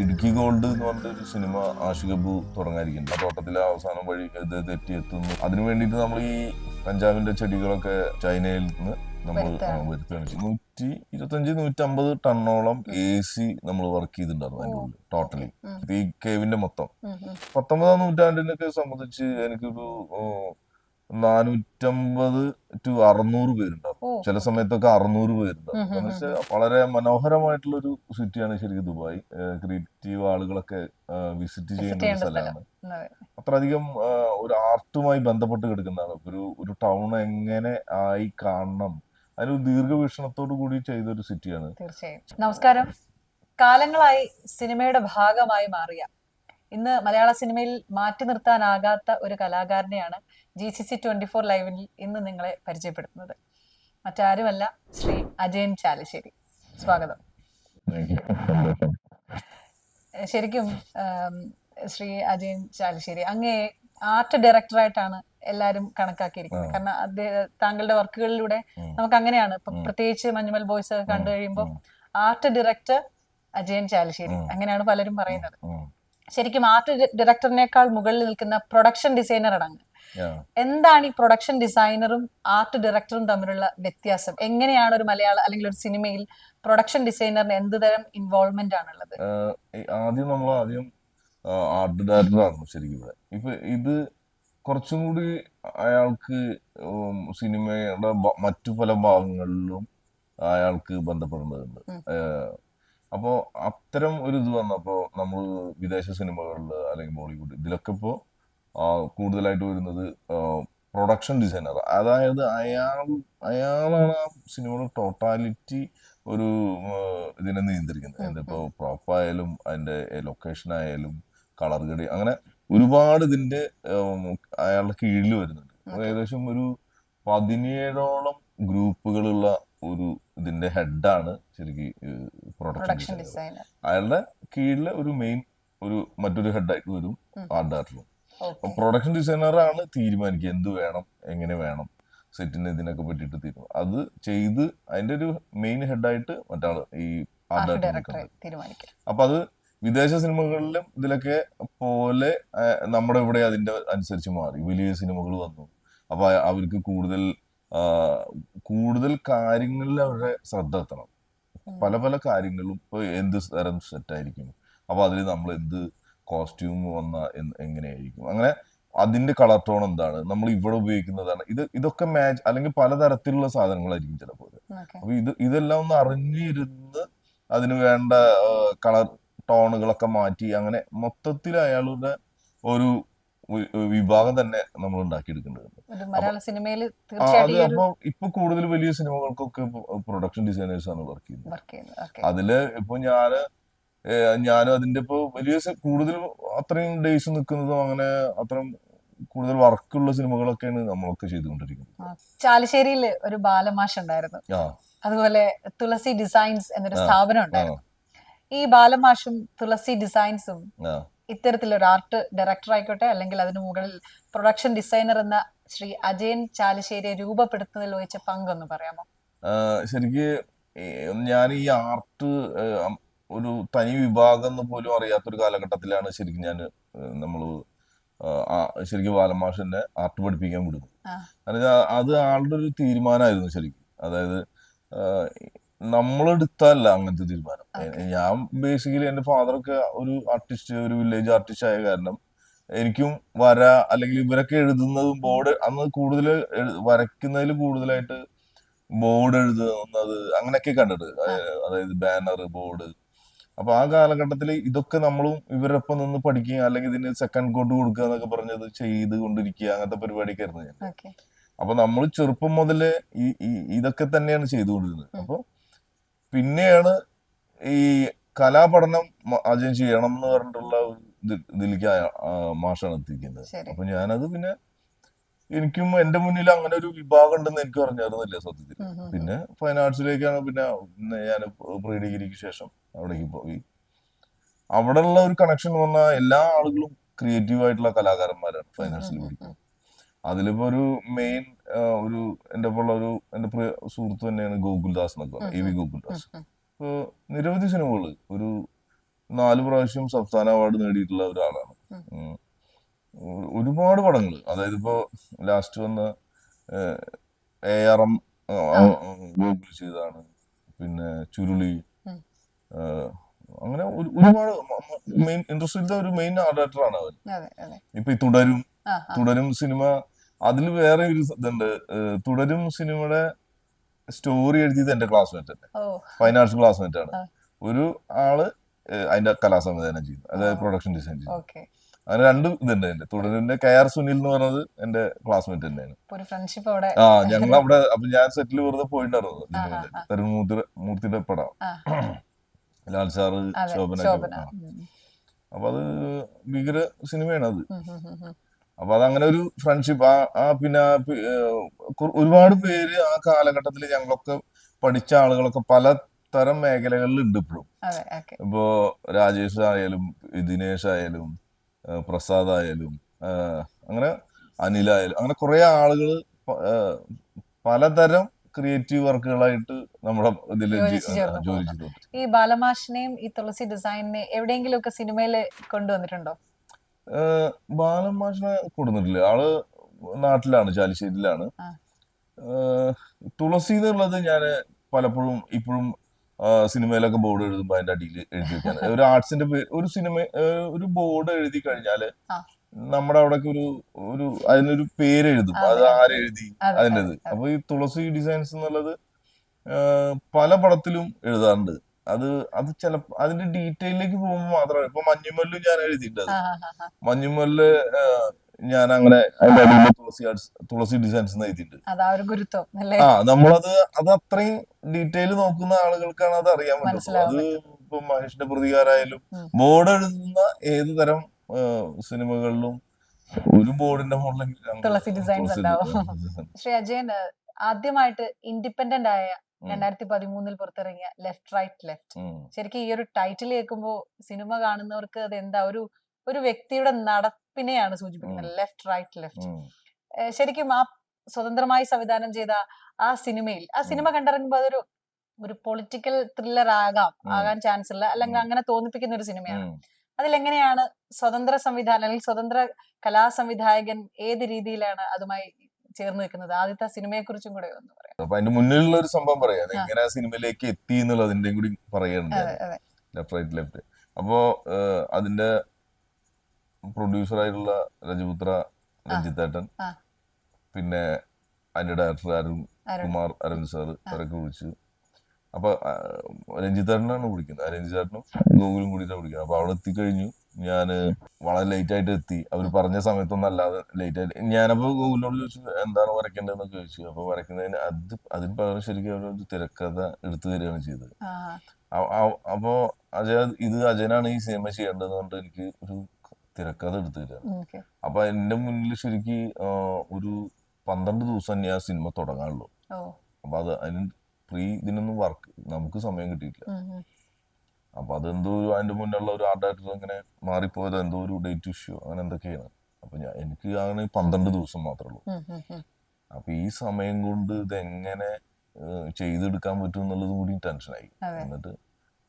Idukki gold എന്ന് പറഞ്ഞ ഒരു സിനിമ ആഷിഖബു തുടങ്ങാതിരിക്കുന്നുണ്ട് ആ തോട്ടത്തിലെ അവസാനം വഴി ഇത് തെറ്റിയെത്തുന്നു അതിനു വേണ്ടിയിട്ട് നമ്മൾ ഈ പഞ്ചാബിന്റെ ചെടികളൊക്കെ ചൈനയിൽ നിന്ന് നമ്മൾ വരുത്തുകയാണ്. നൂറ്റി ഇരുപത്തഞ്ച് നൂറ്റി അമ്പത് ടണ്ണോളം എ സി നമ്മൾ വർക്ക് ചെയ്തിട്ടുണ്ടായിരുന്നു അതിന്റെ ഉള്ളിൽ ടോട്ടലി. ഈ കേവിന്റെ മൊത്തം. പത്തൊമ്പതാം നൂറ്റാണ്ടിനൊക്കെ സംബന്ധിച്ച് എനിക്കൊരു നാനൂറ്റമ്പത് ടു അറുന്നൂറ് പേരുണ്ടാവും. ചില സമയത്തൊക്കെ അറുന്നൂറ് പേരുണ്ടാവും. എന്ന് വെച്ചാൽ വളരെ മനോഹരമായിട്ടുള്ള ഒരു സിറ്റിയാണ് ശരിക്കും ദുബായ്. ക്രിയേറ്റീവ് ആളുകളൊക്കെ വിസിറ്റ് ചെയ്യുന്ന ഒരു സ്ഥലമാണ്. അതെ. അത്രയധികം ഒരു ആർട്ടുമായി ബന്ധപ്പെട്ട് കിടക്കുന്നതാണ്. ഒരു ഒരു ടൗൺ എങ്ങനെ ആയി കാണണം. അതിനൊരു ദീർഘവീക്ഷണത്തോടു കൂടി ചെയ്ത ഒരു സിറ്റിയാണ് തീർച്ചയായും. നമസ്കാരം. കാലങ്ങളായി സിനിമയുടെ ഭാഗമായി മാറിയ. ഇന്ന് മലയാള സിനിമയിൽ മാറ്റി നിർത്താനാകാത്ത ഒരു കലാകാരനെയാണ് G C C twenty four ലൈവിൽ ഇന്ന് നിങ്ങളെ പരിചയപ്പെടുത്തുന്നത്. മറ്റാരുമല്ല ശ്രീ അജയൻ ചാലശ്ശേരി. സ്വാഗതം. ശരിക്കും ശ്രീ അജയൻ ചാലശ്ശേരി അങ്ങേ ആർട്ട് ഡയറക്ടറായിട്ടാണ് എല്ലാരും കണക്കാക്കിയിരിക്കുന്നത്. കാരണം അദ്ദേഹം താങ്കളുടെ വർക്കുകളിലൂടെ നമുക്ക് അങ്ങനെയാണ് ഇപ്പൊ പ്രത്യേകിച്ച് മഞ്ഞുമൽ ബോയ്സ് ഒക്കെ കണ്ടു കഴിയുമ്പോൾ ആർട്ട് ഡയറക്ടർ അജയൻ ചാലശ്ശേരി. അങ്ങനെയാണ് പലരും പറയുന്നത്. ശരിക്കും ആർട്ട് ഡയറക്ടറിനേക്കാൾ മുകളിൽ നിൽക്കുന്ന പ്രൊഡക്ഷൻ ഡിസൈനർ അടങ്ങ്. Yeah. എന്താണ് ഈ പ്രൊഡക്ഷൻ ഡിസൈനറും ആർട്ട് ഡയറക്ടറും തമ്മിലുള്ള വ്യത്യാസം? എങ്ങനെയാണ് ഒരു മലയാള അല്ലെങ്കിൽ ഒരു സിനിമയിൽ പ്രൊഡക്ഷൻ ഡിസൈനറിന് എന്ത് തരം ഇൻവോൾവ്മെന്റ് ആണുള്ളത്? ആദ്യം നമ്മൾ ആദ്യം ആർട്ട് ഡയറക്ടറാണ് ശരിക്കും ഇവിടെ ഇപ്പൊ ഇത് കുറച്ചും കൂടി അയാൾക്ക് സിനിമയുടെ മറ്റു പല ഭാഗങ്ങളിലും അയാൾക്ക് ബന്ധപ്പെടേണ്ടതുണ്ട് അപ്പോൾ അപ്പോ അത്തരം ഒരു ഇത് വന്നപ്പോ നമ്മൾ വിദേശ സിനിമകളിൽ അല്ലെങ്കിൽ ബോളിവുഡ് ഇതിലൊക്കെ ഇപ്പോ കൂടുതലായിട്ട് വരുന്നത് പ്രൊഡക്ഷൻ ഡിസൈനർ അതായത് അയാൾ അയാളാണ് ആ സിനിമയുടെ ടോട്ടാലിറ്റി ഒരു ഇതിനെ നിയന്ത്രിക്കുന്നത്. അതിന്റെ ഇപ്പോൾ പ്രോപ്പായാലും ആയാലും അതിന്റെ ലൊക്കേഷൻ ആയാലും കളർ ഗഡി അങ്ങനെ ഒരുപാട് ഇതിന്റെ അയാളുടെ കീഴിൽ വരുന്നുണ്ട്. ഏകദേശം ഒരു പതിനേഴോളം ഗ്രൂപ്പുകളുള്ള ഒരു ഇതിന്റെ ഹെഡാണ് ശരിക്കും പ്രൊഡക്ഷൻ ഡിസൈനർ അയാളുടെ കീഴിലെ ഒരു മെയിൻ ഒരു മറ്റൊരു ഹെഡായിട്ട് വരും. ആർട്ട് ഡയറക്ടറും പ്രൊഡക്ഷൻ ഡിസൈനറാണ് തീരുമാനിക്കുക എന്ത് വേണം എങ്ങനെ വേണം സെറ്റിന് ഇതിനൊക്കെ പറ്റിയിട്ട് തീരുമാനം അത് ചെയ്ത് അതിന്റെ ഒരു മെയിൻ ഹെഡായിട്ട് മറ്റാൾ ഈ അപ്പൊ അത് വിദേശ സിനിമകളിലും ഇതിലൊക്കെ പോലെ നമ്മുടെ ഇവിടെ അതിന്റെ അനുസരിച്ച് മാറി. വലിയ സിനിമകൾ വന്നു. അപ്പൊ അവർക്ക് കൂടുതൽ കൂടുതൽ കാര്യങ്ങളിൽ അവരുടെ ശ്രദ്ധ എത്തണം. പല പല കാര്യങ്ങളും ഇപ്പൊ എന്ത് തരം സെറ്റായിരിക്കും അപ്പൊ അതിൽ നമ്മൾ എന്ത് കോസ്റ്റ്യൂം വന്ന എങ്ങനെയായിരിക്കും? അങ്ങനെ അതിന്റെ കളർ ടോൺ എന്താണ്? നമ്മൾ ഇവിടെ ഉപയോഗിക്കുന്നതാണ്. ഇത് ഇതൊക്കെ മാച്ച് അല്ലെങ്കിൽ പലതരത്തിലുള്ള സാധനങ്ങളായിരിക്കും ചിലപ്പോൾ. അപ്പൊ ഇത് ഇതെല്ലാം ഒന്ന് അറിഞ്ഞിരുന്ന് അതിന് വേണ്ട കളർ ടോണുകളൊക്കെ മാറ്റി അങ്ങനെ മൊത്തത്തിൽ അയാളുടെ ഒരു വിഭാഗം തന്നെ നമ്മൾ ഉണ്ടാക്കിയെടുക്കേണ്ടതുണ്ട്. അത് അപ്പൊ ഇപ്പൊ കൂടുതൽ വലിയ സിനിമകൾക്കൊക്കെ പ്രൊഡക്ഷൻ ഡിസൈനേഴ്സ് ആണ് വർക്ക് ചെയ്യുന്നത്. അതിൽ ഇപ്പൊ ഞാൻ ഞാനും അതിന്റെ ഇപ്പൊ വലിയ കൂടുതൽ അത്രയും ഡേയ്സ് നിൽക്കുന്നതും അങ്ങനെ അത്രയും കൂടുതൽ വർക്കുള്ള സിനിമകളൊക്കെയാണ് നമ്മളൊക്കെ ചെയ്തുകൊണ്ടിരിക്കുന്നത്. ചാലശ്ശേരിയിൽ ഒരു ബാലമാഷ് ഉണ്ടായിരുന്നു അതുപോലെ തുളസി ഡിസൈൻസ് എന്നൊരു സ്ഥാപനം ഉണ്ടായിരുന്നു. ഈ ബാലമാഷും തുളസി ഡിസൈൻസും ഇത്തരത്തിലൊരു ആർട്ട് ഡയറക്ടർ ആയിക്കോട്ടെ അല്ലെങ്കിൽ അതിനു മുകളിൽ പ്രൊഡക്ഷൻ ഡിസൈനർ എന്ന ശ്രീ അജയൻ ചാലശ്ശേരിയെ രൂപപ്പെടുത്തുന്നതിൽ വഹിച്ച പങ്കൊന്ന് പറയാമോ? ശരിക്ക് ഞാൻ ഈ ആർട്ട് ഒരു തനി വിഭാഗം എന്ന് പോലും അറിയാത്തൊരു കാലഘട്ടത്തിലാണ് ശരിക്കും ഞാൻ നമ്മൾ ശരിക്കും ബാലമാഷന്റെ ആർട്ട് പഠിപ്പിക്കാൻ വിടുന്നത്. കാരണം അത് ആളുടെ ഒരു തീരുമാനമായിരുന്നു ശരിക്കും. അതായത് നമ്മളെടുത്തല്ല അങ്ങനത്തെ തീരുമാനം. ഞാൻ ബേസിക്കലി എന്റെ ഫാദറൊക്കെ ഒരു ആർട്ടിസ്റ്റ് ഒരു വില്ലേജ് ആർട്ടിസ്റ്റ് ആയ കാരണം എനിക്കും വര അല്ലെങ്കിൽ ഇവരൊക്കെ എഴുതുന്നതും ബോർഡ് അന്ന് കൂടുതൽ വരയ്ക്കുന്നതിൽ കൂടുതലായിട്ട് ബോർഡ് എഴുതുന്നത് അങ്ങനെയൊക്കെ കണ്ടിട്ട്. അതായത് ബാനർ ബോർഡ് അപ്പൊ ആ കാലഘട്ടത്തിൽ ഇതൊക്കെ നമ്മളും ഇവരൊപ്പം നിന്ന് പഠിക്കുക അല്ലെങ്കിൽ ഇതിന് സെക്കൻഡ് കോട്ട് കൊടുക്കുക എന്നൊക്കെ പറഞ്ഞത് ചെയ്ത് കൊണ്ടിരിക്കുക അങ്ങനത്തെ പരിപാടിയൊക്കെ ആയിരുന്നു ഞാൻ അപ്പൊ നമ്മൾ ചെറുപ്പം മുതലേ ഈ ഇതൊക്കെ തന്നെയാണ് ചെയ്തുകൊണ്ടിരുന്നത്. അപ്പൊ പിന്നെയാണ് ഈ കലാപഠനം ആദ്യം ചെയ്യണം എന്ന് പറഞ്ഞിട്ടുള്ള ഒരു ഇതിലേക്ക് മാഷാണ് എത്തിക്കുന്നത്. അപ്പൊ ഞാനത് പിന്നെ എനിക്കും എന്റെ മുന്നിൽ അങ്ങനെ ഒരു വിഭാഗം ഉണ്ടെന്ന് എനിക്ക് അറിഞ്ഞായിരുന്നില്ല സത്യത്തിൽ. പിന്നെ ഫൈൻ ആർട്സിലേക്കാണ് പിന്നെ ഞാൻ പ്രീ ഡിഗ്രിക്ക് ശേഷം അവിടേക്ക് പോയി. അവിടെ ഉള്ള ഒരു കണക്ഷൻ വന്ന എല്ലാ ആളുകളും ക്രിയേറ്റീവ് ആയിട്ടുള്ള കലാകാരന്മാരാണ് ഫൈൻ ആർട്സിൽ പഠിക്കുന്നത് അതിലിപ്പോ ഒരു മെയിൻ ഒരു എന്റെ ഒപ്പം ഒരു എന്റെ പ്രിയ സുഹൃത്ത് തന്നെയാണ് ഗോകുൽദാസ് എന്നൊക്കെ എ വി ഗോകുൽദാസ്. ഇപ്പൊ നിരവധി സിനിമകൾ ഒരു നാല് പ്രാവശ്യം സംസ്ഥാന അവാർഡ് നേടിയിട്ടുള്ള ഒരാളാണ്. ഒരുപാട് പടങ്ങൾ. അതായത് ഇപ്പോ ലാസ്റ്റ് വന്ന എ ആർ എം ഗൂഗിൾ ചെയ്താണ് പിന്നെ ചുരുളി അങ്ങനെ ഒരുപാട് മെയിൻ ഇൻഡസ്ട്രിയിലത്തെ ഒരു മെയിൻ ആർട്ട് ആണ് അവൻ ഇപ്പൊ ഈ തുടരും തുടരും സിനിമ അതിൽ വേറെ ഒരു ഇതുണ്ട്. തുടരും സിനിമയുടെ സ്റ്റോറി എഴുതിയത് എന്റെ ക്ലാസ്മേറ്റ് തന്നെ. ഫൈൻ ആർട്സ് ക്ലാസ്മേറ്റ് ആണ്. ഒരു ആൾ അതിന്റെ കലാസംവിധാനം ചെയ്യുന്നു. അതായത് പ്രൊഡക്ഷൻ ഡിസൈൻ ചെയ്യുന്നു. അങ്ങനെ രണ്ട് ഇതുണ്ട് എന്റെ തുടരിന്റെ കെ ആർ സുനിൽ എന്ന് പറഞ്ഞത് എന്റെ ക്ലാസ്മേറ്റ് തന്നെയാണ്. ആ ഞങ്ങൾ അവിടെ. അപ്പൊ ഞാൻ സെറ്റിൽ വെറുതെ പോയിട്ടുണ്ടായിരുന്നു ആ, ആ, ഇതിനുവേണ്ടി. ആ. തരുൺ മൂർത്തി മൂർത്തിയുടെ പടം. ലാൽ സാറ് ശോഭന അപ്പൊ അത് ഭീകര സിനിമയാണ് അത്. അപ്പൊ അതങ്ങനെ ഒരു ഫ്രണ്ട്ഷിപ്പ് ആ ആ പിന്നെ ഒരുപാട് പേര് ആ കാലഘട്ടത്തിൽ ഞങ്ങളൊക്കെ പഠിച്ച ആളുകളൊക്കെ പല തരം മേഖലകളിൽ ഉണ്ട് ഇപ്പോഴും. ഇപ്പോ രാജേഷ് ആയാലും ദിനേഷ് ആയാലും ഏഹ് പ്രസാദ് ആയാലും അങ്ങനെ അനിലായാലും അങ്ങനെ കുറെ ആളുകൾ പലതരം ക്രിയേറ്റീവ് വർക്കുകളായിട്ട് നമ്മുടെ ഇതിൽ ജോലി ചെയ്തു ഈ ബാലമാഷിനെയും ഈ തുളസി ഡിസൈനിനെ എവിടെയെങ്കിലും ഒക്കെ സിനിമയിൽ കൊണ്ടുവന്നിട്ടുണ്ടോ ബാലമാഷിനെ കൊടുത്തിട്ടില്ല. ആൾ നാട്ടിലാണ് ചാലിശ്ശേരിയിലാണ്. തുളസി എന്നുള്ളത് ഞാൻ പലപ്പോഴും ഇപ്പോഴും സിനിമയിലൊക്കെ ബോർഡ് എഴുതുമ്പോൾ അതിന്റെ അടിയിൽ എഴുതി വെക്കാൻ ഒരു ആർട്സിന്റെ പേര് ഒരു സിനിമ ഒരു ബോർഡ് എഴുതി കഴിഞ്ഞാൽ. നമ്മുടെ അവിടേക്ക് ഒരു ഒരു അതിനൊരു പേര് എഴുതും അത്. ആരെഴുതി അതിന്റെ അതിന്റെത്. അപ്പൊ ഈ തുളസി ഡിസൈൻസ് എന്നുള്ളത് പല പടത്തിലും എഴുതാറുണ്ട് അത് അത് ചില അതിന്റെ ഡീറ്റെയിലേക്ക് പോകുമ്പോൾ മാത്രമാണ് ഇപ്പൊ മഞ്ഞുമല്ലും ഞാൻ എഴുതിയിട്ടുണ്ട്. മഞ്ഞുമല്ല് ഞാൻ അങ്ങനെ അതിന്റെ അടിയിൽ തുളസി തുളസി ഡിസൈൻസ് എഴുതിയിട്ടുണ്ട്. ആ നമ്മളത് അത് അത്രയും ഡീറ്റെയിൽ നോക്കുന്ന ആളുകൾക്കാണ് അത് അറിയാൻ പറ്റുന്നത് അത് ഇപ്പൊ മഹേഷിന്റെ പ്രതികാരായാലും. ബോർഡ് എഴുതുന്ന ഏത് തരം സിനിമകളിലും ഒരു ബോർഡിന്റെ മുകളിലെങ്കിലും തുളസി ഡിസൈൻസ് ശ്രീ അജയൻ ആദ്യമായിട്ട് ഇൻഡിപെൻഡന്റ് ആയ. രണ്ടായിരത്തി പതിമൂന്നിൽ പുറത്തിറങ്ങിയ ലെഫ്റ്റ് റൈറ്റ് ലെഫ്റ്റ് ശരിക്കും ഈ ഒരു ടൈറ്റിൽ കേൾക്കുമ്പോൾ സിനിമ കാണുന്നവർക്ക് അത് എന്താ ഒരു ഒരു വ്യക്തിയുടെ നടപ്പിനെയാണ് സൂചിപ്പിക്കുന്നത്. ലെഫ്റ്റ് റൈറ്റ് ലെഫ്റ്റ് ശരിക്കും ആ സ്വതന്ത്രമായി സംവിധാനം ചെയ്ത ആ സിനിമയിൽ ആ സിനിമ കണ്ടിറങ്ങുമ്പോൾ അതൊരു ഒരു പൊളിറ്റിക്കൽ ത്രില്ലർ ആകാം. ആകാൻ ചാൻസ് ഇല്ല. അല്ലെങ്കിൽ അങ്ങനെ തോന്നിപ്പിക്കുന്ന ഒരു സിനിമയാണ്. അതിലെങ്ങനെയാണ് സ്വതന്ത്ര സംവിധാനം അല്ലെങ്കിൽ സ്വതന്ത്ര കലാ സംവിധായകൻ ഏത് രീതിയിലാണ് അതുമായി ചേർന്ന് നിൽക്കുന്നത്? ആദ്യത്തെ സിനിമയെ കുറിച്ചും കൂടെ ഒന്ന് പറയാം. അപ്പൊ അതിന്റെ മുന്നിലുള്ള ഒരു സംഭവം പറയാം. എങ്ങനെ ആ. സിനിമയിലേക്ക് എത്തി എന്നുള്ളതിന്റെയും കൂടി പറയുന്നുണ്ട് ലെഫ്റ്റ് റൈറ്റ് ലെഫ്റ്റ് അപ്പോ അതിന്റെ പ്രൊഡ്യൂസർ ആയിട്ടുള്ള രജപുത്ര രഞ്ജിത്തേട്ടൻ പിന്നെ അതിന്റെ ഡയറക്ടർ അരുൺ കുമാർ അരുൺ സാർ അവരൊക്കെ വിളിച്ചു. അപ്പൊ രഞ്ജിത്തേട്ടനാണ് വിളിക്കുന്നത്. രഞ്ജിത്തേട്ടനും ഗോകുലും കൂടിയിട്ടാണ് വിളിക്കുന്നത്. അപ്പൊ അവിടെ എത്തിക്കഴിഞ്ഞു. ഞാൻ വളരെ ലേറ്റ് ആയിട്ട് എത്തി. അവർ പറഞ്ഞ സമയത്തൊന്നും അല്ലാതെ ലേറ്റ് ആയിട്ട് ഞാനപ്പോ ഗൂഗിളിനോട് ചോദിച്ചു എന്താണ് വരയ്ക്കേണ്ടതെന്ന്? ചോദിച്ചു. അപ്പൊ വരയ്ക്കുന്നതിന് അത് അതിന് പകരം ശരിക്കും അവരൊരു തിരക്കഥ എടുത്തു തരികയാണ് ചെയ്തത്. അപ്പോ അജയ ഇത് അജയനാണ് ഈ സിനിമ ചെയ്യേണ്ടതെന്ന് പറഞ്ഞിട്ട് എനിക്ക് ഒരു തിരക്കഥ എടുത്തു തരികയാണ് ഓക്കെ. അപ്പൊ എന്റെ മുന്നിൽ ശരിക്ക് ഒരു പന്ത്രണ്ട് ദിവസം ഞാൻ സിനിമ തുടങ്ങാനുള്ളൂ. അപ്പൊ അത് അതിന് പ്രീ ഇതിനൊന്നും വർക്ക് നമുക്ക് സമയം കിട്ടിയിട്ടില്ല. അപ്പൊ അതെന്തോ അതിന്റെ മുന്നുള്ള ഒരു ആർട്ട് ഡയറക്ടർ അങ്ങനെ മാറിപ്പോയത് എന്തോ ഒരു ഡേറ്റ് ഇഷ്യൂ അങ്ങനെ എന്തൊക്കെയാണ്. അപ്പൊ ഞാൻ എനിക്ക് അങ്ങനെ പന്ത്രണ്ട് ദിവസം മാത്രമേ ഉള്ളൂ. അപ്പൊ ഈ സമയം കൊണ്ട് ഇതെങ്ങനെ ചെയ്തെടുക്കാൻ പറ്റും എന്നുള്ളത് കൂടി ടെൻഷനായി. എന്നിട്ട്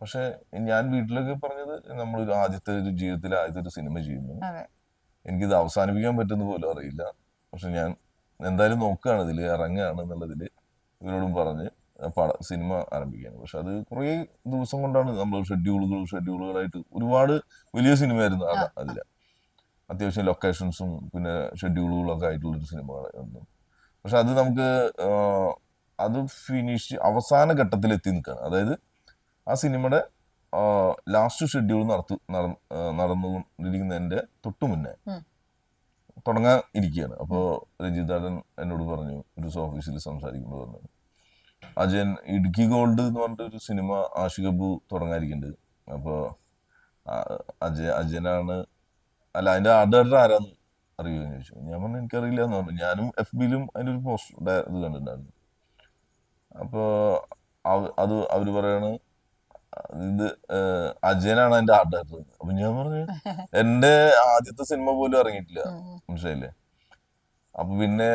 പക്ഷെ ഞാൻ വീട്ടിലൊക്കെ പറഞ്ഞത് നമ്മൾ ആദ്യത്തെ ഒരു ജീവിതത്തിൽ ആദ്യത്തെ ഒരു സിനിമ ചെയ്യുന്നു. എനിക്കിത് അവസാനിപ്പിക്കാൻ പറ്റുന്ന പോലും അറിയില്ല. പക്ഷെ ഞാൻ എന്തായാലും നോക്കുകയാണ് ഇതിൽ ഇറങ്ങുകയാണ് എന്നുള്ളതിൽ ഇവരോടും പറഞ്ഞ് പട സിനിമ ആരംഭിക്കുകയാണ്. പക്ഷെ അത് കുറേ ദിവസം കൊണ്ടാണ് നമ്മൾ ഷെഡ്യൂളുകൾ ഷെഡ്യൂളുകളായിട്ട് ഒരുപാട് വലിയ സിനിമയായിരുന്നു ആയിരുന്നു അതില അതിൽ. അത്യാവശ്യം ലൊക്കേഷൻസും പിന്നെ ഷെഡ്യൂളുകളൊക്കെ ആയിട്ടുള്ളൊരു സിനിമകളായിരുന്നു പക്ഷെ അത് നമുക്ക് അത് ഫിനിഷ് അവസാന ഘട്ടത്തിൽ എത്തി നിൽക്കുകയാണ്. അതായത് ആ സിനിമയുടെ ലാസ്റ്റ് ഷെഡ്യൂൾ നടത്തു നടന്നുകൊണ്ടിരിക്കുന്നതിന്റെ തൊട്ടു മുന്നേ. തുടങ്ങാൻ ഇരിക്കുകയാണ്. അപ്പോൾ രഞ്ജിതാടൻ എന്നോട് പറഞ്ഞു ഒരു ഓഫീസിൽ സംസാരിക്കുമ്പോൾ പറഞ്ഞു അജയൻ ഇടുക്കി ഗോൾഡ് എന്ന് പറഞ്ഞിട്ട് ഒരു സിനിമ ആഷികബു അബു തുടങ്ങാതിരിക്കുന്നുണ്ട് അപ്പോൾ അജയ് അജയനാണ് അല്ല അതിന്റെ ആർട്ട് ഡയറക്ടർ ആരാന്ന് അറിയുമെന്ന് ചോദിച്ചു. ഞാൻ പറഞ്ഞു എനിക്കറിയില്ല എന്ന് പറഞ്ഞു. ഞാനും എഫ് ബിയിലും അതിന്റെ ഒരു പോസ്റ്റർ ഇത് കണ്ടിട്ടുണ്ടായിരുന്നു. അപ്പോൾ അത് അവർ പറയാണ് ഇത് അജയനാണ് എന്റെ ആർട്ട് ഡയറക്ടർ അപ്പൊ ഞാൻ പറഞ്ഞു എന്റെ ആദ്യത്തെ സിനിമ പോലും ഇറങ്ങിയിട്ടില്ല. മനസ്സിലായില്ലേ? അപ്പൊ പിന്നെ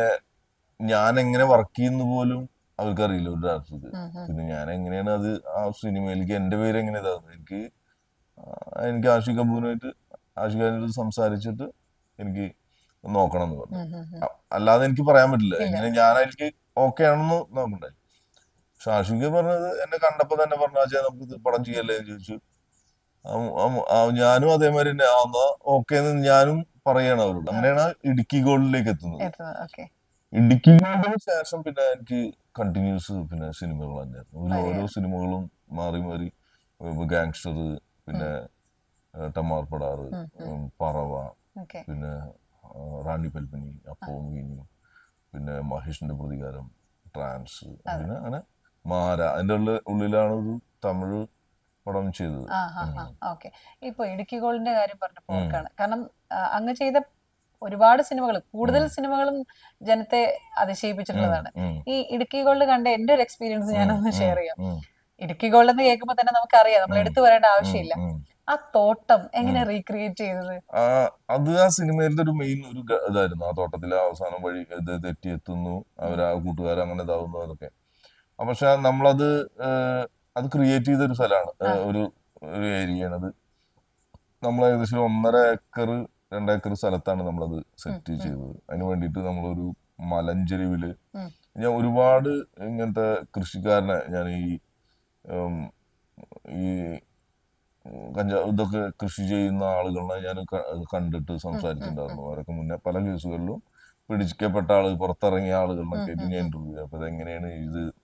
ഞാൻ എങ്ങനെ വർക്ക് ചെയ്യുന്ന പോലും അവർക്കറിയില്ല ഒരു ഡയറക്ടർക്ക്. പിന്നെ ഞാൻ എങ്ങനെയാണ് അത് ആ സിനിമയിലേക്ക് എന്റെ പേര് എങ്ങനെ ഇതാകുന്നത്? എനിക്ക് എനിക്ക് ആഷിഖ് കപൂറുമായിട്ട് ആഷിഖ് ഖാനായിട്ട് സംസാരിച്ചിട്ട് എനിക്ക് നോക്കണം എന്ന് പറഞ്ഞു അല്ലാതെ എനിക്ക് പറയാൻ പറ്റില്ല. എങ്ങനെ ഞാൻ എനിക്ക് ഓക്കെ ആണെന്ന് നോക്കണ്ടേ? പക്ഷെ ആഷിഖ് പറഞ്ഞത് എന്നെ കണ്ടപ്പോ തന്നെ പറഞ്ഞു ആ നമുക്ക് ഇത് പടം ചെയ്യല്ലേ? എന്ന് ചോദിച്ചു. ഞാനും അതേമാതിരി തന്നെ ആ എന്നാ ഓക്കെ എന്ന് ഞാനും പറയണം അവരോട്. അങ്ങനെയാണ് ഇടുക്കി ഗോൾഡിലേക്ക് എത്തുന്നത്. ഇടുക്കി ഗോൾഡിന് ശേഷം പിന്നെ എനിക്ക് കണ്ടിന്യൂസ് പിന്നെ സിനിമകൾ തന്നെയായിരുന്നു. ഓരോ സിനിമകളും മാറി മാറി ഗാങ്സ്റ്റർ പിന്നെ ഏഹ്, ടമാർ പടാറ് ഉം, ഉം. ഉം, പറവ പിന്നെ റാണി പൽപ്പനി അപ്പവും വീഞ്ഞു പിന്നെ മഹേഷിന്റെ പ്രതികാരം ട്രാൻസ് അങ്ങനെ അങ്ങനെ മാര. അതിന്റെ ഉള്ളിൽ ഉള്ളിലാണ് ഒരു തമിഴ് പടം ചെയ്തത്. ഓക്കെ. ഇപ്പൊ ഇടുക്കി ഗോൾഡിന്റെ കാര്യം പറഞ്ഞപ്പോൾ. കാരണം അങ്ങ് ചെയ്ത ഒരുപാട് സിനിമകൾ കൂടുതൽ സിനിമകളും ജനത്തെ അതിശയിപ്പിച്ചിട്ടുള്ളതാണ്. ഈ ഇടുക്കി ഗോൾഡ് കണ്ട എന്റെ ഒരു എക്സ്പീരിയൻസ് ഞാനൊന്ന് ഷെയർ ചെയ്യാം. ഇടുക്കി ഗോൾഡ് എന്ന് കേൾക്കുമ്പോൾ തന്നെ നമുക്ക് അറിയാം നമ്മൾ എടുത്തു വരേണ്ട ആവശ്യമില്ല. ആ തോട്ടം എങ്ങനെ റീക്രിയേറ്റ് ചെയ്തത്? അത് ആ സിനിമയിലെ ഒരു മെയിൻ ഒരു ഇതായിരുന്നു. ആ തോട്ടത്തിലെ അവസാനം വഴി തെറ്റിയെത്തുന്നു. അവരാ കൂട്ടുകാർ അങ്ങനെ ഇതാവുന്നു അതൊക്കെ പക്ഷെ നമ്മളത് അത് ക്രിയേറ്റ് ചെയ്ത ഒരു സ്ഥലമാണ്. ഒരു ഒരു ഏരിയയാണ് അത്. നമ്മൾ ഏകദേശം ഒന്നര ഏക്കർ രണ്ടേക്കർ സ്ഥലത്താണ് നമ്മളത് സെറ്റ്. ചെയ്തത്. അതിന് വേണ്ടിയിട്ട് നമ്മളൊരു മലഞ്ചെരിവിൽ ഞാൻ ഒരുപാട് ഇങ്ങനത്തെ കൃഷിക്കാരനെ ഞാൻ ഈ ഈ കഞ്ചാവ് ഇതൊക്കെ കൃഷി ചെയ്യുന്ന ആളുകളെ ഞാൻ കണ്ടിട്ട് സംസാരിച്ചിട്ടുണ്ടായിരുന്നു. അവരൊക്കെ മുന്നേ പല കേസുകളിലും പിടിക്കപ്പെട്ട ആൾ പുറത്തിറങ്ങിയ ആളുകളിലൊക്കെ ആയിട്ട് ഞാൻ ഇന്റർവ്യൂ അപ്പൊ അതെങ്ങനെയാണ് ഇത്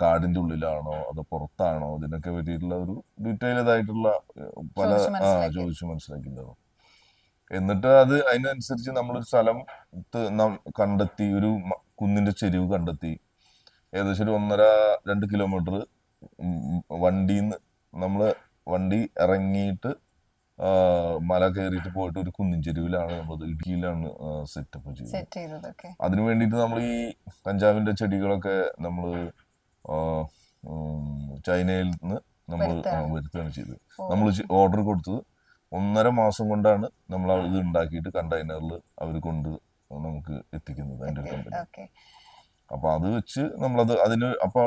കാടിന്റെ ഉള്ളിലാണോ അതോ പുറത്താണോ ഇതിനൊക്കെ പറ്റിയിട്ടുള്ള ഒരു ഡീറ്റെയിൽഡ് ആയിട്ടുള്ള പല ആ. ചോദിച്ചു മനസ്സിലാക്കിയിട്ടുണ്ടാവും എന്നിട്ട് അത് അതിനനുസരിച്ച് നമ്മളൊരു സ്ഥലം കണ്ടെത്തി ഒരു കുന്നിന്റെ ചെരിവ് കണ്ടെത്തി. ഏകദേശം ഒരു ഒന്നര രണ്ട് കിലോമീറ്റർ വണ്ടിന്ന് നമ്മൾ വണ്ടി ഇറങ്ങിയിട്ട് മല കയറിയിട്ട് പോയിട്ട് ഒരു കുന്നിൻ ചെരുവിലാണ് നമ്മൾ ഇടുക്കിയിലാണ് സെറ്റപ്പ് ചെയ്തത്. അതിനു വേണ്ടിയിട്ട് നമ്മൾ ഈ കഞ്ചാവിന്റെ ചെടികളൊക്കെ നമ്മൾ ചൈനയിൽ നിന്ന് നമ്മൾ വരുത്തുകയാണ്. ചെയ്തത്. നമ്മൾ ഓർഡർ കൊടുത്തത് ഒന്നര മാസം കൊണ്ടാണ് നമ്മൾ ഇത് ഉണ്ടാക്കിയിട്ട് കണ്ടെയ്നറിൽ അവർ കൊണ്ട് നമുക്ക് എത്തിക്കുന്നത് അതിന്റെ ഒരു കമ്പനി അപ്പൊ അത് വെച്ച് നമ്മളത് അതിന് അപ്പൊ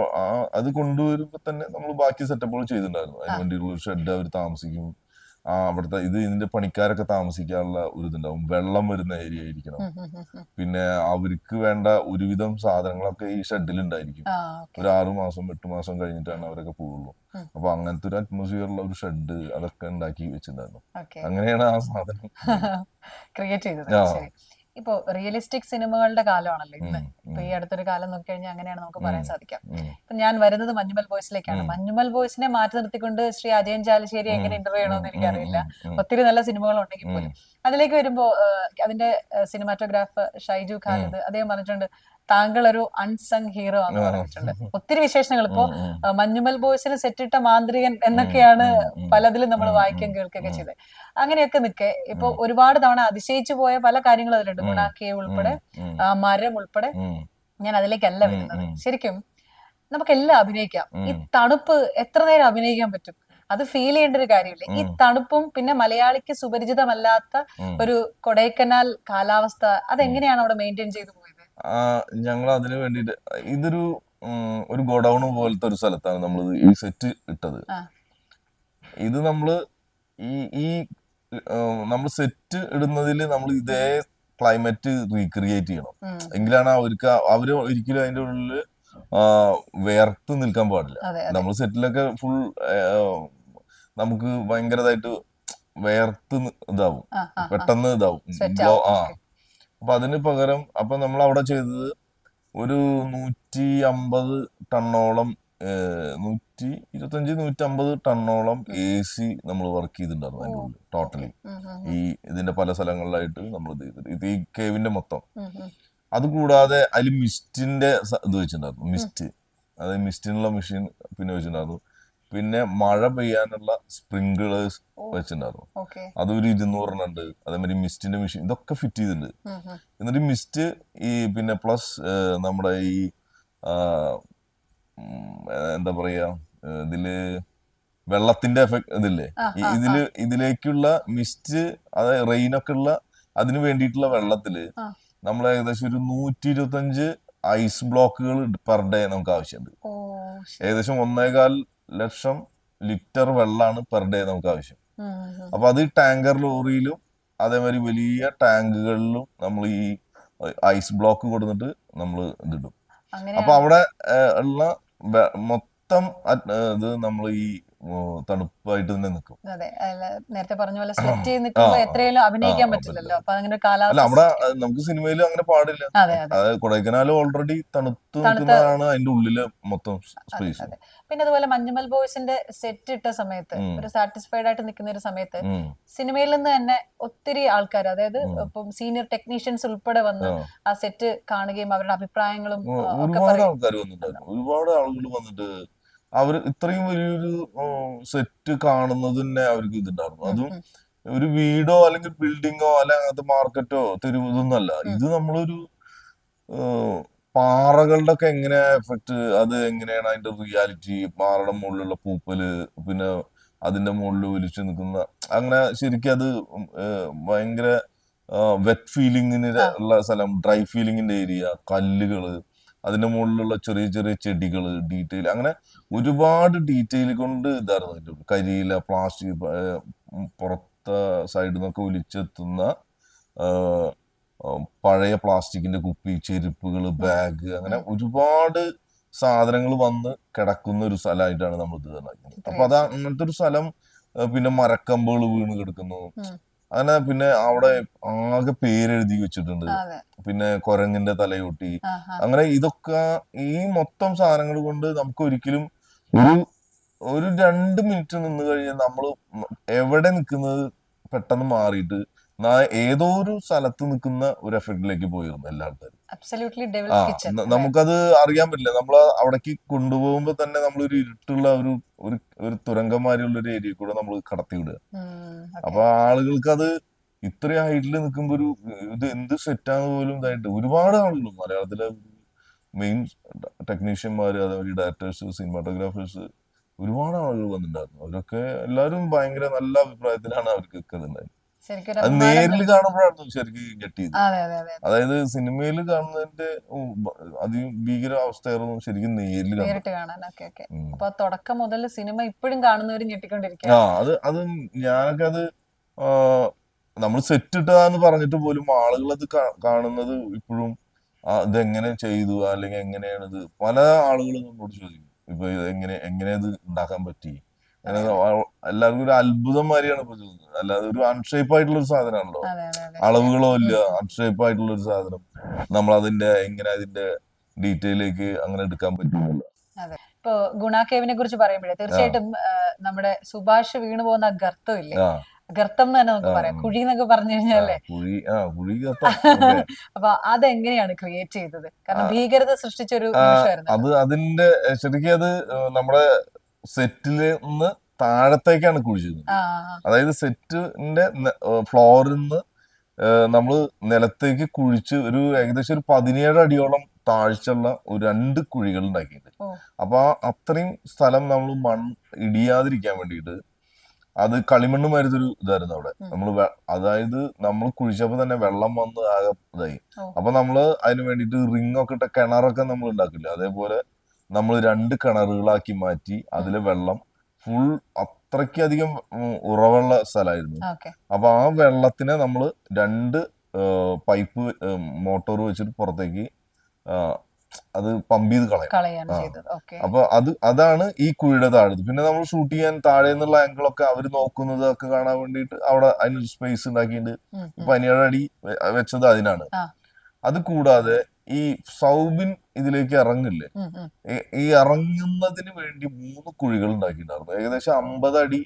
അത് കൊണ്ടുവരുമ്പോ തന്നെ നമ്മൾ ബാക്കി സെറ്റപ്പുകൾ ചെയ്തിട്ടുണ്ടായിരുന്നു. അതിന് വേണ്ടിയിട്ടുള്ള വേണ്ടിയുള്ള ഷെഡ് അവർ താമസിക്കും ആ അവിടുത്തെ ഇത് ഇതിന്റെ പണിക്കാരൊക്കെ താമസിക്കാനുള്ള ഒരു ഇതുണ്ടാവും വെള്ളം വരുന്ന ഏരിയ ആയിരിക്കണം. പിന്നെ അവർക്ക് വേണ്ട ഒരുവിധം സാധനങ്ങളൊക്കെ ഈ ഷെഡിൽ ഉണ്ടായിരിക്കും. ഒരു ആറു മാസം എട്ട് മാസം കഴിഞ്ഞിട്ടാണ് അവരൊക്കെ പോവുള്ളൂ. അപ്പൊ അങ്ങനത്തെ ഒരു അറ്റ്മോസ്ഫിയറുള്ള ഒരു ഷെഡ് അതൊക്കെ ഉണ്ടാക്കി വെച്ചിട്ടുണ്ടായിരുന്നു. അങ്ങനെയാണ് ആ സാധനം. ക്രിയേറ്റ് ചെയ്തത്. ഇപ്പൊ റിയലിസ്റ്റിക് സിനിമകളുടെ കാലമാണല്ലോ ഇന്ന്. ഇപ്പൊ ഈ അടുത്തൊരു കാലം നോക്കി കഴിഞ്ഞാൽ അങ്ങനെയാണ് നമുക്ക് പറയാൻ. സാധിക്കാം ഇപ്പൊ ഞാൻ വരുന്നത് മഞ്ഞുമൽ ബോയ്സിലേക്കാണ്. മഞ്ഞുമൽ ബോയ്സിനെ മാറ്റി നിർത്തിക്കൊണ്ട് ശ്രീ അജയൻ ചാലശ്ശേരി എങ്ങനെ ഇന്റർവ്യൂ ചെയ്യണമെന്ന് എന്ന് എനിക്കറിയില്ല. ഒത്തിരി നല്ല സിനിമകൾ ഉണ്ടെങ്കിൽ പോലും. അതിലേക്ക് വരുമ്പോ അതിന്റെ സിനിമാറ്റോഗ്രാഫർ ഷൈജു ഖാലിദ് അദ്ദേഹം പറഞ്ഞിട്ടുണ്ട് താങ്കൾ ഒരു അൺസങ് ഹീറോ ആണെന്ന് പറഞ്ഞിട്ടുണ്ട്. ഒത്തിരി വിശേഷണങ്ങൾ ഇപ്പോ മഞ്ഞുമൽ ബോയ്സിന് സെറ്റിട്ട മാന്ത്രികൻ എന്നൊക്കെയാണ് പലതിലും നമ്മൾ വായിക്കുകയും കേൾക്കുകയൊക്കെ ചെയ്തത്. അങ്ങനെയൊക്കെ നിൽക്കെ ഇപ്പൊ ഒരുപാട് തവണ അതിശയിച്ചു പോയ പല കാര്യങ്ങളും അതിലുണ്ട്. ഗുണാക്കിയ ഉൾപ്പെടെ മരം ഉൾപ്പെടെ ഞാൻ അതിലേക്കല്ല വരുന്നത്. ശരിക്കും നമുക്കെല്ലാം അഭിനയിക്കാം. ഈ തണുപ്പ് എത്ര നേരം അഭിനയിക്കാൻ പറ്റും? അത് ഫീൽ ചെയ്യേണ്ട ഒരു കാര്യമില്ല. ഈ തണുപ്പും പിന്നെ മലയാളിക്ക് സുപരിചിതമല്ലാത്ത ഒരു കൊടൈക്കനാൽ കാലാവസ്ഥ അതെങ്ങനെയാണ് അവിടെ മെയിന്റെയിൻ ചെയ്തു ഞങ്ങൾ അതിന് വേണ്ടിയിട്ട് ഇതൊരു ഒരു ഗോഡൌൺ പോലത്തെ ഒരു സ്ഥലത്താണ് നമ്മൾ ഈ സെറ്റ് ഇട്ടത്. ഇത് നമ്മൾ ഈ ഈ നമ്മൾ സെറ്റ് ഇടുന്നതിൽ നമ്മൾ ഇതേ ക്ലൈമറ്റ് റീക്രിയേറ്റ് ചെയ്യണം. എങ്കിലാണ് അവർക്ക് അവർ ഒരിക്കലും അതിന്റെ ഉള്ളിൽ വേർത്ത് നിൽക്കാൻ പാടില്ല. നമ്മൾ സെറ്റിലൊക്കെ ഫുൾ നമുക്ക് ഭയങ്കരതായിട്ട് വേർത്ത് ഇതാവും. പെട്ടെന്ന് ഇതാവും. ആ. അപ്പൊ അതിന് പകരം അപ്പൊ നമ്മൾ അവിടെ ചെയ്തത് ഒരു നൂറ്റി അമ്പത് ടണ്ണോളം നൂറ്റി ഇരുപത്തഞ്ച് നൂറ്റി അമ്പത് ടണ്ണോളം എ സി നമ്മൾ വർക്ക് ചെയ്തിട്ടുണ്ടായിരുന്നു അതിന്റെ ഉള്ളിൽ ടോട്ടലി ഈ ഇതിന്റെ പല സ്ഥലങ്ങളിലായിട്ട് നമ്മൾ ഇത് ചെയ്തിട്ട്. ഇത് ഈ കേവിന്റെ മൊത്തം. അതുകൂടാതെ അതിൽ മിസ്റ്റിന്റെ ഇത് വെച്ചിട്ടുണ്ടായിരുന്നു മിസ്റ്റ് അതായത് മിസ്റ്റിനുള്ള മെഷീൻ പിന്നെ വെച്ചിട്ടുണ്ടായിരുന്നു. പിന്നെ മഴ പെയ്യാനുള്ള സ്പ്രിങ്കിളേഴ്സ്. വെച്ചിട്ടുണ്ടായിരുന്നു. അതൊരു ഇരുന്നൂറെണ്ണം ഉണ്ട് അതേമാതിരി മിസ്റ്റിന്റെ മെഷീൻ ഇതൊക്കെ ഫിറ്റ് ചെയ്തിട്ടുണ്ട്. എന്നിട്ട് മിസ്റ്റ് ഈ പിന്നെ പ്ലസ് നമ്മുടെ ഈ എന്താ പറയാ ഇതിൽ വെള്ളത്തിന്റെ എഫക്ട് ഇതില്ലേ? ഇതിൽ ഇതിലേക്കുള്ള മിസ്റ്റ് അതായത് റെയിനൊക്കെ ഉള്ള അതിന് വേണ്ടിയിട്ടുള്ള വെള്ളത്തിൽ നമ്മൾ ഏകദേശം ഒരു നൂറ്റി ഇരുപത്തി അഞ്ച് ഐസ് ബ്ലോക്കുകൾ പെർ ഡേ നമുക്ക് ആവശ്യമുണ്ട്. ഏകദേശം ഒന്നേകാൽ ലക്ഷം ലിറ്റർ വെള്ളമാണ് പെർ ഡേ നമുക്ക് ആവശ്യം. അപ്പൊ അത് ടാങ്കർ ലോറിയിലും അതേമാതിരി വലിയ ടാങ്കുകളിലും നമ്മൾ ഈ ഐസ് ബ്ലോക്ക് കൊടുത്തിട്ട് നമ്മൾ ഇതിടും അപ്പൊ അവിടെ ഉള്ള മൊത്തം ഇത് നമ്മൾ ഈ തണുപ്പായിട്ട് തന്നെ നിൽക്കും അതെ നേരത്തെ പറഞ്ഞ പോലെ സെറ്റ് ചെയ്ത് അഭിനയിക്കാൻ പറ്റില്ലല്ലോ. പറ്റില്ല. അപ്പൊ അങ്ങനെ കാലാവസ്ഥ അവിടെ നമുക്ക് സിനിമയിൽ അങ്ങനെ പാടില്ല. കൊടൈക്കനാൽ ഓൾറെഡി തണുത്ത് നിൽക്കുന്നതാണ് അതിന്റെ ഉള്ളിൽ മൊത്തം സ്പേസ്. പിന്നെ അതുപോലെ മഞ്ഞുമൽ ബോയ്സിന്റെ സെറ്റ് ഇട്ട സമയത്ത് ഒരു സാറ്റിസ്ഫൈഡ് ആയിട്ട് നിൽക്കുന്ന ഒരു സമയത്ത് സിനിമയിൽ നിന്ന് തന്നെ ഒത്തിരി ആൾക്കാർ അതായത്. ഇപ്പം സീനിയർ ടെക്നീഷ്യൻസ് ഉൾപ്പെടെ വന്ന് ആ. സെറ്റ് കാണുകയും അവരുടെ അഭിപ്രായങ്ങളും ഒരുപാട് ആൾക്കാർ വന്നിട്ടുണ്ടായിരുന്നു. ഒരുപാട് ആളുകൾ വന്നിട്ട് അവർ ഇത്രയും വലിയൊരു സെറ്റ് കാണുന്നത് തന്നെ അവർക്ക് ഇതുണ്ടായിരുന്നു. അതും ഒരു വീടോ അല്ലെങ്കിൽ ബിൽഡിങ്ങോ അല്ലെങ്കിൽ അത് മാർക്കറ്റോ തെരുവ് ഇതൊന്നല്ല ഇത് നമ്മളൊരു പാറകളുടെ ഒക്കെ എങ്ങനെ എഫക്ട് അത് എങ്ങനെയാണ് അതിന്റെ റിയാലിറ്റി പാറയുടെ മുകളിലുള്ള പൂപ്പൽ പിന്നെ അതിന്റെ മുകളിൽ ഒലിച്ചു നിൽക്കുന്ന അങ്ങനെ ശരിക്കും അത് ഭയങ്കര വെറ്റ് ഫീലിങ്ങിന് ഉള്ള സ്ഥലം ഡ്രൈ ഫീലിങ്ങിന്റെ ഏരിയ കല്ലുകൾ അതിന്റെ മുകളിലുള്ള ചെറിയ ചെറിയ ചെടികൾ ഡീറ്റെയിൽ അങ്ങനെ ഒരുപാട് ഡീറ്റെയിൽ കൊണ്ട് ഇതായിരുന്നു. കരിയില പ്ലാസ്റ്റിക് പുറത്തെ സൈഡിൽ നിന്നൊക്കെ ഒലിച്ചെത്തുന്ന പഴയ പ്ലാസ്റ്റിക്കിന്റെ കുപ്പി ചെരുപ്പുകൾ ബാഗ് അങ്ങനെ ഒരുപാട് സാധനങ്ങൾ വന്ന് കിടക്കുന്ന ഒരു സ്ഥലമായിട്ടാണ് നമ്മൾ ഇത് തന്നെ അപ്പൊ അത് അങ്ങനത്തെ ഒരു സ്ഥലം പിന്നെ മരക്കമ്പുകൾ വീണ് കിടക്കുന്നു. അങ്ങനെ പിന്നെ അവിടെ ആകെ പേരെഴുതി വെച്ചിട്ടുണ്ട്. പിന്നെ കൊരങ്ങിന്റെ തലയൊട്ടി. അങ്ങനെ ഇതൊക്കെ ഈ മൊത്തം സാധനങ്ങൾ കൊണ്ട് നമുക്ക് ഒരിക്കലും ഒരു ഒരു രണ്ട് മിനിറ്റ് നിന്ന് കഴിഞ്ഞാൽ നമ്മൾ എവിടെ നിൽക്കുന്നത് പെട്ടെന്ന് മാറിയിട്ട് ഏതോ ഒരു സ്ഥലത്ത് നിൽക്കുന്ന ഒരു എഫക്റ്റിലേക്ക് പോയിരുന്നു എല്ലാ ആൾക്കാരും. നമുക്കത് അറിയാൻ പറ്റില്ല. നമ്മൾ അവിടേക്ക് കൊണ്ടുപോകുമ്പോ തന്നെ നമ്മൾ ഒരു ഇരുട്ടുള്ള ഒരു ഒരു തുരങ്കമാരിയുള്ള ഒരു ഏരിയ കൂടെ നമ്മൾ കടത്തി വിടുക അപ്പൊ ആളുകൾക്ക് അത് ഇത്രയും ഹൈറ്റിൽ നിൽക്കുമ്പോ ഒരു ഇത് എന്ത് സെറ്റാന്ന് പോലും ഇതായിട്ട് ഒരുപാട് ആളുകൾ മലയാളത്തിലെ മെയിൻ ടെക്നീഷ്യന്മാര് അതേപോലെ ഡയറക്ടേഴ്സ് സിനിമാറ്റോഗ്രാഫേഴ്സ് ഒരുപാട് ആളുകൾ വന്നിട്ടുണ്ടായിരുന്നു. അവരൊക്കെ എല്ലാവരും ഭയങ്കര നല്ല അഭിപ്രായത്തിലാണ് അവർക്കൊക്കെ ശരിക്കും ഒരു അത് നേരിൽ കാണുമ്പോഴാണ് ശരിക്കും ഞെട്ടിയത് അതെ അതെ അതെ അതായത് സിനിമയിൽ കാണുന്നതിന്റെ അധികം ഭീകര അവസ്ഥയായിരുന്നു ശരിക്കും നേരിൽ കണ്ടത് നേരിട്ട് കാണാൻ. Okay okay. ഉം. അപ്പൊ തുടക്കം മുതൽ സിനിമ ഇപ്പോഴും കാണുന്നവർ ആ ഞെട്ടിക്കൊണ്ടിരിക്കുക അത് അത് ഞാനൊക്കെ അത് നമ്മൾ സെറ്റ് ഇട്ടതാന്ന് പറഞ്ഞിട്ട് പോലും ആളുകൾ അത് കാണുന്നത് ഇപ്പോഴും ആ, ഇതെങ്ങനെ ചെയ്തു അല്ലെങ്കിൽ എങ്ങനെയാണ് ഇത്? പല ആളുകളും നമ്മളോട് ചോദിക്കും. ഇപ്പൊ എങ്ങനെ എങ്ങനെ ഇത് ഉണ്ടാക്കാൻ പറ്റി? ആ- എല്ലാവർക്കും ഒരു അത്ഭുതം മാതിരിയാണ് ഇപ്പൊ ചോദിച്ചത് അല്ലാതെ ഒരു അൺഷേപ്പ് ആയിട്ടുള്ള ഒരു സാധനമാണല്ലോ. അളവുകളോ ഇല്ല അൺഷേപ്പ് ആയിട്ടുള്ള ഒരു സാധനം. നമ്മൾ അതിന്റെ എങ്ങനെ അതിന്റെ ഡീറ്റെയിലേക്ക് അങ്ങനെ എടുക്കാൻ പറ്റുന്നില്ല ഇപ്പൊ ഗുണാക്കേവിനെ കേവിനെ കുറിച്ച് പറയുമ്പോഴേ തീർച്ചയായിട്ടും നമ്മുടെ സുഭാഷ് വീണു പോകുന്ന ഗർത്തം ഇല്ലേ? ഗർത്തം തന്നെ നമുക്ക് പറയാം. കുഴി എന്നൊക്കെ പറഞ്ഞു കഴിഞ്ഞാലേ. അപ്പൊ അതെങ്ങനെയാണ് ക്രിയേറ്റ് ചെയ്തത്? കാരണം ഭീകരത സൃഷ്ടിച്ച ഒരു ആ, നിമിഷമായിരുന്നു അത്. അതിന്റെ ശരിക്കും അത് നമ്മുടെ സെറ്റിൽ നിന്ന് താഴത്തേക്കാണ് കുഴിച്ചിരുന്നത് അതായത് സെറ്റിന്റെ ഫ്ലോറിൽ നിന്ന് നമ്മൾ നിലത്തേക്ക് കുഴിച്ച് ഒരു ഏകദേശം ഒരു പതിനേഴ് അടിയോളം താഴ്ചയുള്ള ഒരു രണ്ട് കുഴികൾ ഉണ്ടാക്കിയിട്ടുണ്ട്. അപ്പൊ ആ അത്രയും സ്ഥലം നമ്മൾ മൺ ഇടിയാതിരിക്കാൻ വേണ്ടിയിട്ട് അത് കളിമണ്ണ് മരുന്നൊരു ഇതായിരുന്നു അവിടെ. നമ്മൾ അതായത് നമ്മൾ കുഴിച്ചപ്പോ തന്നെ വെള്ളം വന്ന് ആകെ ഇതായി. അപ്പൊ നമ്മൾ അതിന് വേണ്ടിയിട്ട് റിംഗ് ഒക്കെ ഇട്ട കിണറൊക്കെ നമ്മൾ ഉണ്ടാക്കില്ല അതേപോലെ നമ്മൾ രണ്ട് കിണറുകളാക്കി മാറ്റി അതിലെ വെള്ളം ഫുൾ അത്രയ്ക്കധികം ഉറവുള്ള സ്ഥലമായിരുന്നു. അപ്പൊ ആ വെള്ളത്തിനെ നമ്മൾ രണ്ട് പൈപ്പ് മോട്ടോർ വെച്ചിട്ട് പുറത്തേക്ക് അത് പമ്പ് ചെയ്ത് കളയാം. അപ്പൊ അത് അതാണ് ഈ കുഴിയുടെ താഴെ പിന്നെ നമ്മൾ ഷൂട്ട് ചെയ്യാൻ താഴെ നിന്നുള്ള ആംഗിളൊക്കെ അവർ നോക്കുന്നത് ഒക്കെ കാണാൻ വേണ്ടിയിട്ട് അവിടെ അതിനൊരു സ്പേസ് ഉണ്ടാക്കിയിട്ട് പനിയടി അടി വെച്ചത് അതിനാണ്. അത് കൂടാതെ ഈ സൗബിൻ ഇതിലേക്ക് ഇറങ്ങില്ലേ? ഈ- ഇറങ്ങുന്നതിന് വേണ്ടി മൂന്ന് കുഴികൾ ഉണ്ടാക്കിയിട്ടുണ്ടായിരുന്നു. ഏകദേശം അമ്പത് അടി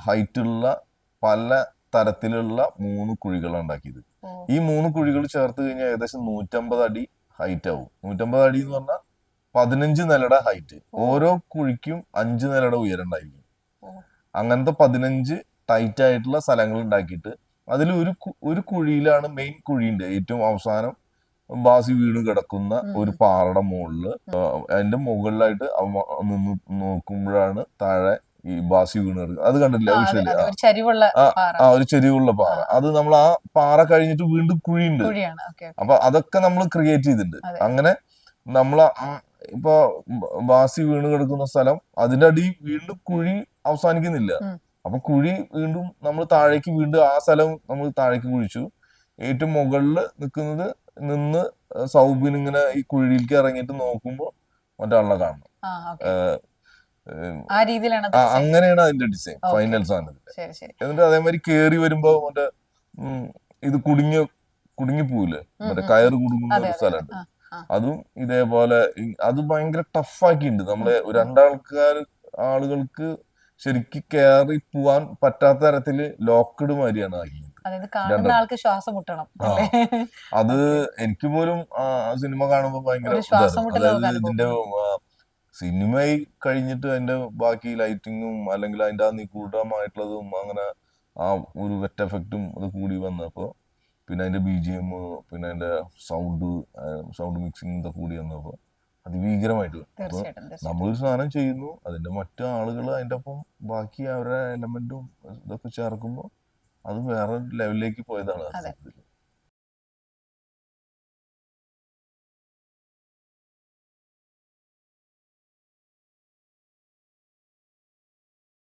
ഹൈറ്റുള്ള പല തരത്തിലുള്ള മൂന്ന് കുഴികളാണ് ഉണ്ടാക്കിയത്. ഈ മൂന്ന് കുഴികൾ ചേർത്ത് കഴിഞ്ഞാൽ ഏകദേശം നൂറ്റമ്പത് അടി ഹൈറ്റ് ആവും. നൂറ്റമ്പത് അടി എന്ന് പറഞ്ഞാൽ പതിനഞ്ച് നിലയുടെ ഹൈറ്റ് ഓരോ കുഴിക്കും അഞ്ച് നിലയുടെ ഉയരം ഉണ്ടായിരിക്കും. അങ്ങനത്തെ പതിനഞ്ച് ടൈറ്റ് ആയിട്ടുള്ള സ്ഥലങ്ങൾ ഉണ്ടാക്കിയിട്ട് അതിൽ ഒരു ഒരു കുഴിയിലാണ് മെയിൻ കുഴിയുണ്ട്. ഏറ്റവും അവസാനം ബാസി വീണ് കിടക്കുന്ന ഒരു പാറയുടെ മുകളിൽ. അതിന്റെ മുകളിലായിട്ട് നിന്ന് നോക്കുമ്പോഴാണ് താഴെ ഈ ബാസി വീണ് കിടക്കുന്നത് അത് കണ്ടില്ല വിഷയമില്ല ആ, ഒരു ചെരിവുള്ള പാറ. അത് നമ്മൾ ആ പാറ കഴിഞ്ഞിട്ട് വീണ്ടും കുഴിയുണ്ട്. അപ്പൊ അതൊക്കെ നമ്മൾ ക്രിയേറ്റ് ചെയ്തിട്ടുണ്ട്. അങ്ങനെ നമ്മൾ ഇപ്പൊ ബാസി വീണ് കിടക്കുന്ന സ്ഥലം അതിന്റെ അടി വീണ്ടും കുഴി അവസാനിക്കുന്നില്ല. അപ്പൊ കുഴി വീണ്ടും നമ്മൾ താഴേക്ക് വീണ്ടും ആ സ്ഥലം നമ്മൾ താഴേക്ക് കുഴിച്ചു. ഏറ്റവും മുകളിൽ നിൽക്കുന്നത് നിന്ന് സൗബിൻ ഇങ്ങനെ ഈ കുഴിയിലേക്ക് ഇറങ്ങിയിട്ട് നോക്കുമ്പോ മറ്റാളെ കാണണം. അങ്ങനെയാണ് അതിന്റെ ഡിസൈൻ. ഫൈനൽ സാധനത്തിന്റെ എന്നിട്ട് അതേമാതിരി കേറി വരുമ്പോ മറ്റേ ഇത് കുടുങ്ങി കുടുങ്ങി പോവില്ലേ? മറ്റേ കയറ് കുടുങ്ങുന്ന ഒരു സ്ഥലമുണ്ട്. അതും ഇതേപോലെ അത് ഭയങ്കര ടഫാക്കിയിട്ടുണ്ട് നമ്മളെ രണ്ടാൾക്കാർ ആളുകൾക്ക് ശരിക്കും കയറി പോവാൻ പറ്റാത്ത തരത്തിൽ ലോക്ക്ഡ് മാതിരിയാണ് ആക്കിയത്. അതായത് കാണുന്ന ആൾക്ക് ശ്വാസം മുട്ടണം. അത് എനിക്ക് പോലും സിനിമ കാണുമ്പോ ഭയങ്കര അതായത് ഇതിന്റെ സിനിമയിൽ കഴിഞ്ഞിട്ട് അതിന്റെ ബാക്കി ലൈറ്റിങ്ങും അല്ലെങ്കിൽ അതിന്റെ ആ നിഗൂഢമായിട്ടുള്ളതും അങ്ങനെ ആ ഒരു വെറ്റ് എഫക്റ്റും അത് കൂടി വന്നപ്പോ പിന്നെ അതിന്റെ ബി ജി എം പിന്നെ അതിന്റെ സൗണ്ട് സൗണ്ട് മിക്സിംഗ് ഇതൊക്കെ കൂടി വന്നപ്പോ അതിഭീകരമായിട്ട് വന്നു. അപ്പൊ തീർച്ചയായിട്ടും തീർച്ചയായിട്ടും. നമ്മളൊരു സാധനം ചെയ്യുന്നു അതിന്റെ മറ്റു ആളുകൾ അതിന്റെ ഒപ്പം ബാക്കി അവരുടെ എലമെന്റും ഇതൊക്കെ ചേർക്കുമ്പോൾ അത് വേറെ ലെവലിലേക്ക് പോയതാണ്.